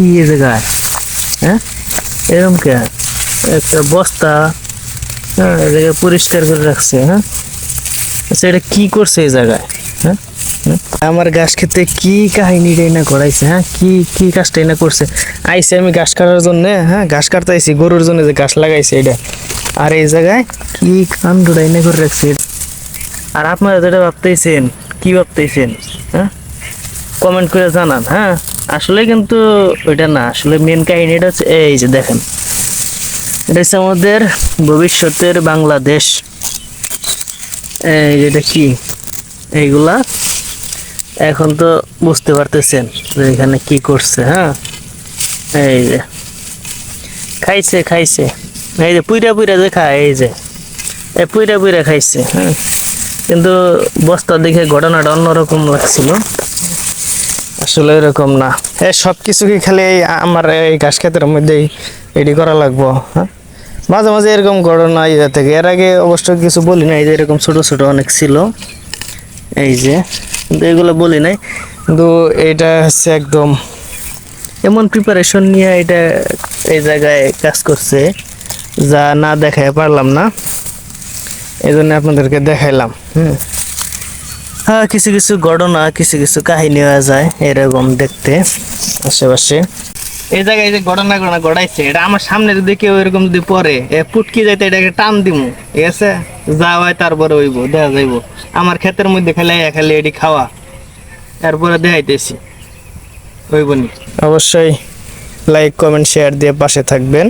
কি এ জায়গায়? হ্যাঁ? এরকম কে? একটা বস্তা হ্যাঁ পরিষ্কার করে রাখছে হ্যাঁ? আচ্ছা এটা কি করছে এই জায়গায়? হ্যাঁ? হ্যাঁ? আমার গাছ খেতে কি কাহিনীটাই না করাইছে হ্যাঁ? কি কি কাজটাই না করছে? আইসে আমি ঘাস কাটার জন্য হ্যাঁ? ঘাস কাটতে আইছি গরুর জন্য যে ঘাস লাগাইছে এটা। আর এই জায়গায় কি কাণ্ডটাই না করে রাখছে আর আপনারা যেটা ভাবতেছেন, কি ভাবতেছেন? হ্যাঁ? কমেন্ট করে জানান হ্যাঁ? আসলে কিন্তু ওইটা না, আসলে মেন কাহিনীটা হচ্ছে, এই যে দেখেন। এটা হচ্ছে আমাদের ভবিষ্যতের বাংলাদেশ। এই কি? এইগুলা এখন তো বুঝতে পারতেছেন যে এখানে কি করছে হ্যাঁ? এই যে। খাইছে খাইছে। এই যে পুইরা পুইরা যে খায়, এই যে। এই পুইরা পুইরা খাইছে হ্যাঁ? কিন্তু বস্তা দেখে ঘটনাটা অন্যরকম লাগছিল। আসলে এরকম না। এই সব কিছু কি খালি এই আমার এই ঘাস খেতের মধ্যেই এডি করা লাগবো হ্যাঁ? মাঝে মাঝে এরকম ঘটনা ইয়ে থেকে। এর আগে অবশ্য কিছু বলি নাই যে এরকম ছোট ছোট অনেক ছিল। এই যে, কিন্তু এগুলো বলি নাই। কিন্তু এটা হচ্ছে একদম এমন প্রিপারেশন নিয়ে এটা এই জায়গায় কাজ করছে যা না দেখায় পারলাম না। এই জন্য আপনাদেরকে দেখাইলাম, হুম। হ্যাঁ কিছু কিছু ঘটনা, কিছু কিছু কাহিনী হয়ে যায় এরকম দেখতে, আশেপাশে। এই জায়গায় যে ঘটনা ঘটনা ঘটাইছে, এটা আমার সামনে যদি কেউ এরকম যদি পরে পুটকি যাইতে এটাকে টান দিমু। ঠিক আছে? যা হয় তারপরে হইব দেখা যাইব। আমার ক্ষেতের মধ্যে খালি খালি এটি খাওয়া। তারপরে দেখাইতেছি। হইব নি? অবশ্যই লাইক কমেন্ট শেয়ার দিয়ে পাশে থাকবেন।